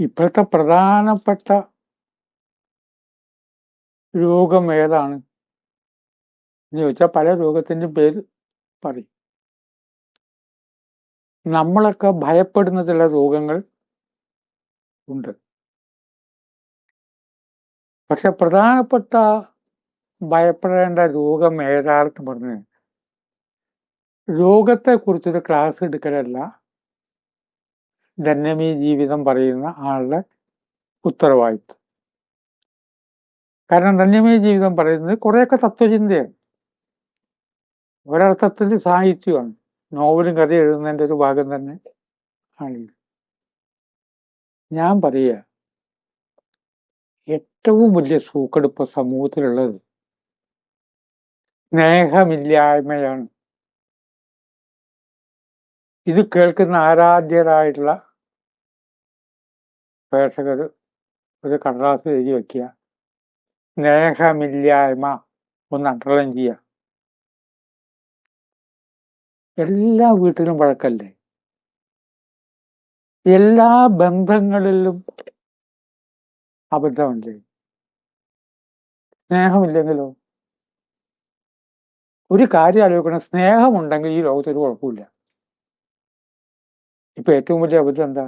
ഇപ്പോഴത്തെ പ്രധാനപ്പെട്ട രോഗം ഏതാണ്? എന്ന് ചോദിച്ചാൽ പല രോഗത്തിന്റെ പേര് പറയും. നമ്മളൊക്കെ ഭയപ്പെടുന്ന ചില രോഗങ്ങൾ ഉണ്ട്. പക്ഷെ പ്രധാനപ്പെട്ട ഭയപ്പെടേണ്ട രോഗം ഏതാണെന്ന് പറഞ്ഞ് രോഗത്തെക്കുറിച്ചൊരു ക്ലാസ് എടുക്കലല്ല. ധന്യമീ ജീവിതം പറയുന്ന ആളുടെ ഉത്തരവാദിത്വം. കാരണം ധന്യമീ ജീവിതം പറയുന്നത് കുറേയൊക്കെ തത്വചിന്തയാണ്. ഒരർത്ഥത്തിൽ സാഹിത്യമാണ്. നോവലും കഥ എഴുതുന്നതിന്റെ ഒരു ഭാഗം തന്നെ ആണിത് ഞാൻ പറയുക ഏറ്റവും വലിയ സൂക്കെടുപ്പ് സമൂഹത്തിലുള്ളത് സ്നേഹമില്ലായ്മയാണ്. ഇത് കേൾക്കുന്ന ആരാധ്യരായിട്ടുള്ള പ്രേക്ഷകർ ഒരു കടലാസ് എഴുതി വയ്ക്കുക സ്നേഹമില്ലായ്മ ഒന്ന് അണ്ടർലൈൻ ചെയ്യുക. എല്ലാ വീട്ടിലും വഴക്കല്ലേ? എല്ലാ ബന്ധങ്ങളിലും അബദ്ധമല്ലേ സ്നേഹമില്ലെങ്കിലോ? ഒരു കാര്യം ആലോചിക്കണം. സ്നേഹമുണ്ടെങ്കിൽ ഈ ലോകത്തൊരു കുഴപ്പമില്ല ഇപ്പൊ ഏറ്റവും വലിയ അബദ്ധം എന്താ?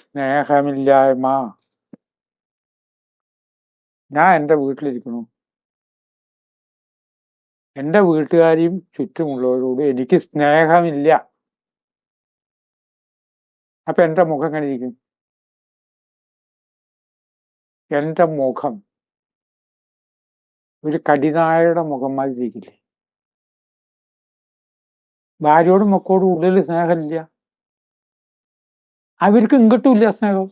സ്നേഹമില്ലായ്മ. ഞാൻ എന്റെ വീട്ടിലിരിക്കണു. എന്റെ വീട്ടുകാരെയും ചുറ്റുമുള്ളവരോട് എനിക്ക് സ്നേഹമില്ല. അപ്പൊ എന്റെ മുഖം എങ്ങനെ ഇരിക്കും? എന്റെ മുഖം ഒരു കടിനായയുടെ മുഖം മാതിരി ഇരിക്കില്ലേ ഭാര്യയോടും മക്കളോടും ഉള്ളിൽ സ്നേഹമില്ല. അവർക്ക് ഇങ്ങോട്ടും ഇല്ല സ്നേഹം.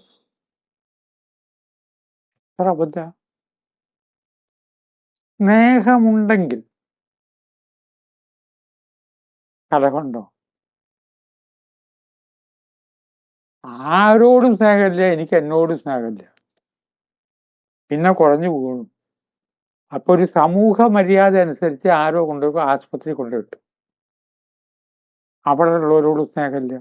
അബദ്ധ. സ്നേഹമുണ്ടെങ്കിൽ കലഹമുണ്ടോ ആരോടും സ്നേഹമില്ല എനിക്ക് എന്നോടും സ്നേഹമില്ല. പിന്നെ കുറഞ്ഞു പോകും. അപ്പൊ ഒരു സമൂഹ മര്യാദ അനുസരിച്ച് ആരോ കൊണ്ടുപോയി ആശുപത്രി കൊണ്ടുവിട്ടു. അവിടെ ഉള്ളവരോട് സ്നേഹമില്ല.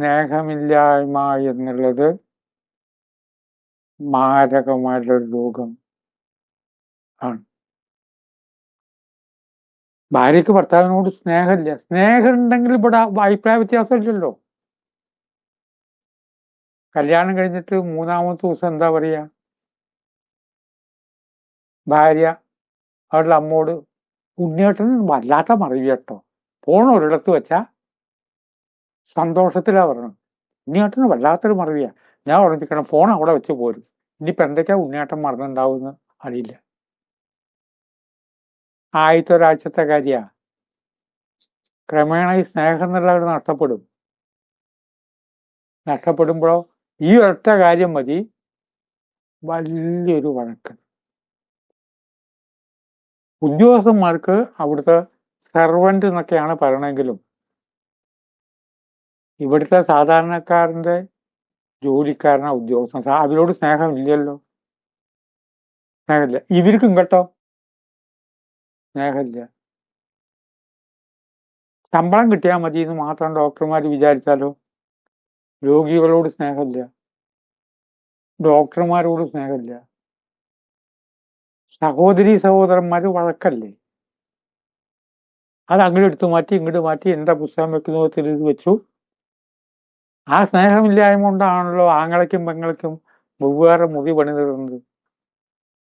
സ്നേഹമില്ലായ്മ എന്നുള്ളത് മാരകമായിട്ടുള്ള രോഗം ആണ്. ഭാര്യക്ക് ഭർത്താവിനോട് സ്നേഹമില്ല. സ്നേഹം ഉണ്ടെങ്കിൽ ഇവിടെ അഭിപ്രായ വ്യത്യാസമില്ലല്ലോ. കല്യാണം കഴിഞ്ഞിട്ട് മൂന്നാമത്തെ ദിവസം എന്താ പറയാ ഭാര്യ അവരുടെ അമ്മോട് ഉണ്ണിയേട്ടൻ വല്ലാത്ത മറിയ കേട്ടോ ഫോൺ ഒരിടത്ത് വെച്ചാ സന്തോഷത്തിലാ പറഞ്ഞു ഉണ്ണിയേട്ടന് വല്ലാത്തൊരു മറവിയാ. ഞാൻ ഓർമ്മിക്കണം ഫോൺ അവിടെ വെച്ച് പോരും. ഇനിയിപ്പോ എന്തൊക്കെയാ ഉണ്ണിയേട്ടൻ മറന്നുണ്ടാവുമെന്ന് അറിയില്ല. ആദ്യത്തെ ഒരാഴ്ചത്തെ കാര്യ. ക്രമേണ ഈ സ്നേഹം എന്നുള്ളത് നഷ്ടപ്പെടും. നഷ്ടപ്പെടുമ്പോഴോ ഈ ഒറ്റ കാര്യം മതി. വലിയൊരു വഴക്ക്. ഉദ്യോഗസ്ഥന്മാർക്ക് അവിടുത്തെ സെർവന്റ് എന്നൊക്കെയാണ് പറയണമെങ്കിലും ഇവിടുത്തെ സാധാരണക്കാരന്റെ ജോലിക്കാരനാ ഉദ്യോഗസ്ഥ സാ- അവരോട് സ്നേഹമില്ലല്ലോ. സ്നേഹമില്ല. ഇവർക്കും കേട്ടോ. സ്നേഹമില്ല. ശമ്പളം കിട്ടിയാൽ മതി എന്ന് മാത്രം ഡോക്ടർമാർ വിചാരിച്ചാലോ? രോഗികളോട് സ്നേഹമില്ല. ഡോക്ടർമാരോട് സ്നേഹമില്ല. സഹോദരി സഹോദരന്മാർ വഴക്കല്ലേ? അത് അങ്ങോട്ട് എടുത്തു മാറ്റി ഇങ്ങോട്ട് മാറ്റി എന്താ പുസ്തകം വെക്കുന്ന വിധത്തിൽ വെച്ചു. ആ സ്നേഹമില്ലായ്മ കൊണ്ടാണല്ലോ ആങ്ങളയ്ക്കും പെങ്ങളയ്ക്കും വെവ്വേറെ മുറി പണി തരുന്നത്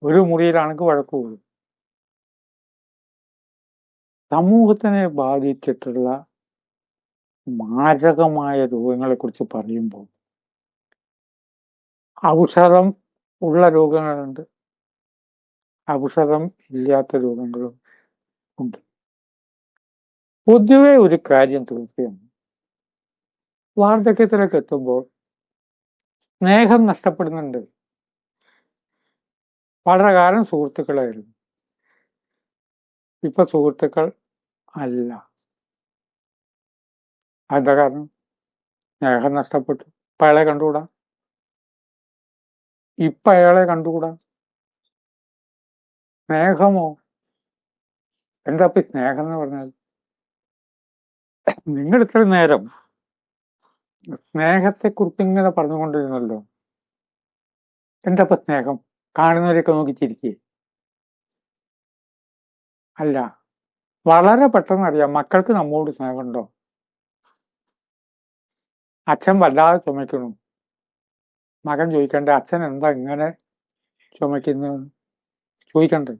ഒരു മുറിയിലാണെങ്കിൽ വഴക്കുകൂടും സമൂഹത്തിനെ ബാധിച്ചിട്ടുള്ള മാരകമായ രോഗങ്ങളെ കുറിച്ച് പറയുമ്പോൾ ഔഷധം ഉള്ള രോഗങ്ങളുണ്ട്. ഔഷധം ഇല്ലാത്ത രോഗങ്ങളും ഉണ്ട്. പൊതുവെ ഒരു കാര്യം തീർച്ചയാണ് വാർദ്ധക്യത്തിലൊക്കെ എത്തുമ്പോൾ സ്നേഹം നഷ്ടപ്പെടുന്നുണ്ട്. വളരെ കാലം സുഹൃത്തുക്കളായിരുന്നു. ഇപ്പൊ സുഹൃത്തുക്കൾ അല്ല. എന്താ കാരണം? സ്നേഹം നഷ്ടപ്പെട്ടു. ഇപ്പൊ അയാളെ കണ്ടുകൂടാ? ഇപ്പൊ അയാളെ കണ്ടുകൂടാ? സ്നേഹമോ? എന്താ ഇപ്പൊ സ്നേഹം എന്ന് പറഞ്ഞാൽ? നിങ്ങൾ ഇത്ര നേരം സ്നേഹത്തെക്കുറിച്ച് ഇങ്ങനെ പറഞ്ഞുകൊണ്ടിരുന്നല്ലോ. എന്താ ഇപ്പൊ സ്നേഹം? കാണുന്നവരെയൊക്കെ നോക്കി ചിരിക്കേ അല്ല വളരെ പെട്ടെന്ന് അറിയാം മക്കൾക്ക് നമ്മോട് സ്നേഹമുണ്ടോ? അച്ഛൻ വല്ലാതെ ചുമയ്ക്കുന്നു. മകൻ ചോദിക്കണ്ടേ അച്ഛൻ എന്താ ഇങ്ങനെ ചുമക്കുന്നത് ചോദിക്കണ്ടേ.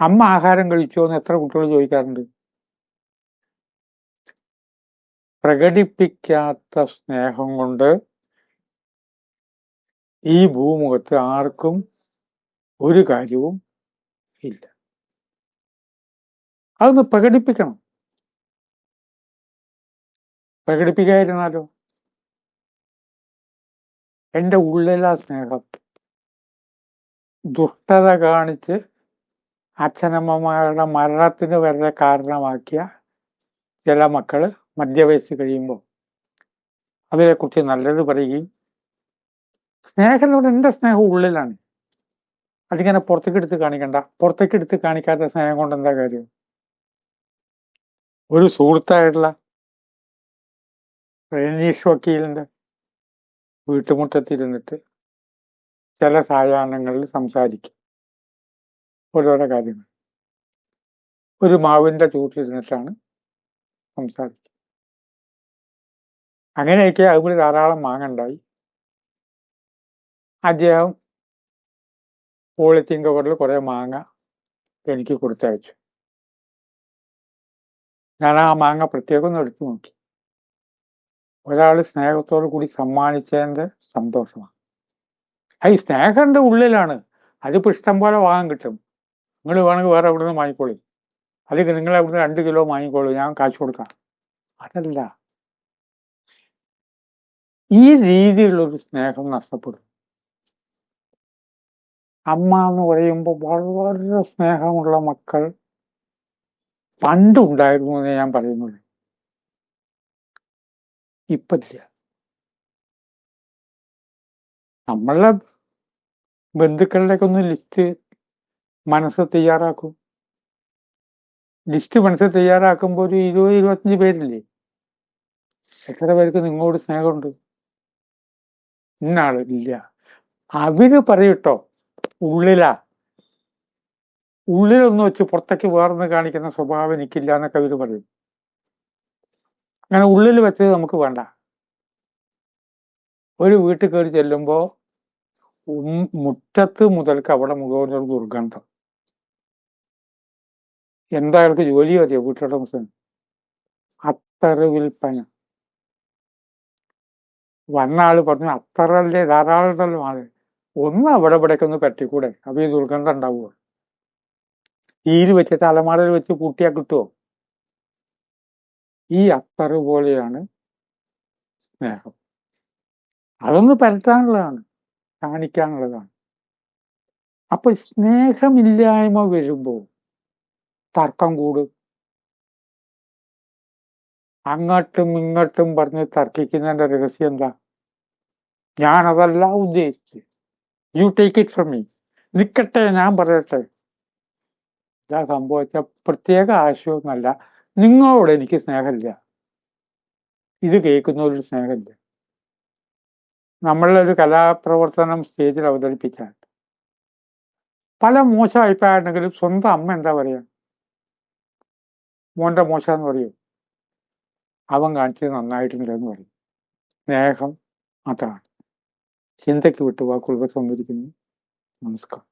അമ്മ ആഹാരം കഴിച്ചോ എന്ന് എത്ര കുട്ടികൾ ചോദിക്കാറുണ്ട്? പ്രകടിപ്പിക്കാത്ത സ്നേഹം കൊണ്ട് ഈ ഭൂമുഖത്ത് ആർക്കും ഒരു കാര്യവും ഇല്ല. അതൊന്ന് പ്രകടിപ്പിക്കണം. പ്രകടിപ്പിക്കാതിരുന്നാലോ എന്റെ ഉള്ളിലാ സ്നേഹം ദുഷ്ടത കാണിച്ച് അച്ഛനമ്മമാരുടെ മരണത്തിന് വരെ കാരണമാക്കിയ ചില മക്കൾ മധ്യവയസ്സ് കഴിയുമ്പോൾ അതിനെക്കുറിച്ച് നല്ലത് പറയുകയും സ്നേഹം എന്ന് പറഞ്ഞാൽ എന്റെ സ്നേഹം ഉള്ളിലാണ്. അതിങ്ങനെ പുറത്തേക്ക് എടുത്ത് കാണിക്കണ്ട. പുറത്തേക്ക് എടുത്ത് കാണിക്കാത്ത സ്നേഹം കൊണ്ട് എന്താ കാര്യം? ഒരു സുഹൃത്തായിട്ടുള്ള റനീഷ് വക്കീലിന്റെ വീട്ടുമുറ്റത്തിരുന്നിട്ട് ചില സായാഹ്നങ്ങളിൽ സംസാരിക്കും. ഓരോരോ കാര്യങ്ങൾ. ഒരു മാവിന്റെ ചൂട്ടിരുന്നിട്ടാണ് സംസാരിക്കുക. അങ്ങനെയൊക്കെ അതുപോലെ ധാരാളം മാങ്ങ ഉണ്ടായി അദ്ദേഹം പോളിത്തീൻ കവറിൽ കുറെ മാങ്ങ എനിക്ക് കൊടുത്തയച്ചു. ഞാൻ ആ മാങ്ങ പ്രത്യേകം എടുത്തു നോക്കി. ഒരാൾ സ്നേഹത്തോടു കൂടി സമ്മാനിച്ചതിന്റെ സന്തോഷമാണ്. ഈ സ്നേഹന്റെ ഉള്ളിലാണ്. അതിപ്പോ ഇഷ്ടം പോലെ വാങ്ങാൻ കിട്ടും. നിങ്ങൾ വേണമെങ്കിൽ വേറെ എവിടെ നിന്ന് വാങ്ങിക്കോളി. അല്ലെങ്കിൽ നിങ്ങൾ അവിടുന്ന് രണ്ട് കിലോ വാങ്ങിക്കോളൂ. ഞാൻ കാശ് കൊടുക്കാം. അതല്ല. ഈ രീതിയിലുള്ളൊരു സ്നേഹം നഷ്ടപ്പെടും. അമ്മ എന്ന് പറയുമ്പോൾ വളരെ സ്നേഹമുള്ള മക്കൾ പണ്ടുണ്ടായിരുന്നു എന്ന് ഞാൻ പറയുന്നത് ഇപ്പില്ല നമ്മളെ ബന്ധുക്കളുടെയൊക്കെ ഒന്ന് ലിസ്റ്റ് മനസ്സ് തയ്യാറാക്കും. ലിസ്റ്റ് മനസ്സ് തയ്യാറാക്കുമ്പോൾ ഒരു ഇരുപത് ഇരുപത്തഞ്ച് പേരില്ലേ? എത്ര പേർക്ക് നിങ്ങളോട് സ്നേഹമുണ്ട്? ഇന്നാൾ ഇല്ല അവർ പറയട്ടോ ഉള്ളിലാ. ഉള്ളിലൊന്ന് വെച്ച് പുറത്തേക്ക് വേർന്ന് കാണിക്കുന്ന സ്വഭാവം എനിക്കില്ല എന്നൊക്കെ അവർ പറയും. അങ്ങനെ ഉള്ളിൽ വെച്ചത് നമുക്ക് വേണ്ട. ഒരു വീട്ടിൽ കയറി ചെല്ലുമ്പോ മുറ്റത്ത് മുതൽക്ക് അവിടെ മുഖം ദുർഗന്ധം. എന്താ അയാൾക്ക് ജോലി അറിയോ വീട്ടുടമസ്ഥൻ അത്തറ് വിൽപ്പന വന്ന ആൾ പറഞ്ഞു അത്രല്ലേ ധാരാളം ആൾ ഒന്ന് അവിടെ ഇവിടേക്ക് ഒന്ന് പറ്റിക്കൂടെ? അപ്പൊ ഈ ദുർഗന്ധം ഉണ്ടാവുക തീര് വെച്ചിട്ട് അലമാരയിൽ വെച്ച് കൂട്ടിയാ കിട്ടുമോ ഈ അത്തറ് പോലെയാണ് സ്നേഹം. അതൊന്ന് പരത്താനുള്ളതാണ് കാണിക്കാനുള്ളതാണ്. അപ്പൊ സ്നേഹമില്ലായ്മ വരുമ്പോൾ തർക്കം കൂടും. അങ്ങോട്ടും ഇങ്ങോട്ടും പറഞ്ഞ് തർക്കിക്കുന്നതിന്റെ രഹസ്യം എന്താ? ഞാനതല്ല ഉദ്ദേശിച്ചത്. You take it from me നിൽക്കട്ടെ ഞാൻ പറയട്ടെ. ഇതാ സംഭവിച്ച പ്രത്യേക ആശയമൊന്നുമല്ല. നിങ്ങളോട് എനിക്ക് സ്നേഹമില്ല. ഇത് കേൾക്കുന്ന ഒരു സ്നേഹമില്ല നമ്മളൊരു കലാപ്രവർത്തനം സ്റ്റേജിൽ അവതരിപ്പിച്ചാൽ. പല മോശം അഭിപ്രായമുണ്ടെങ്കിലും സ്വന്തം അമ്മ എന്താ പറയാ? മോന്റെ മോശമെന്ന് പറയും. അവൻ കാണിച്ചത് നന്നായിട്ടുണ്ടെന്ന് പറയും. സ്നേഹം അതാണ്. ചിന്തയ്ക്ക് വിട്ടു വാക്കുകൾ സംവദിക്കുന്നു നമസ്കാരം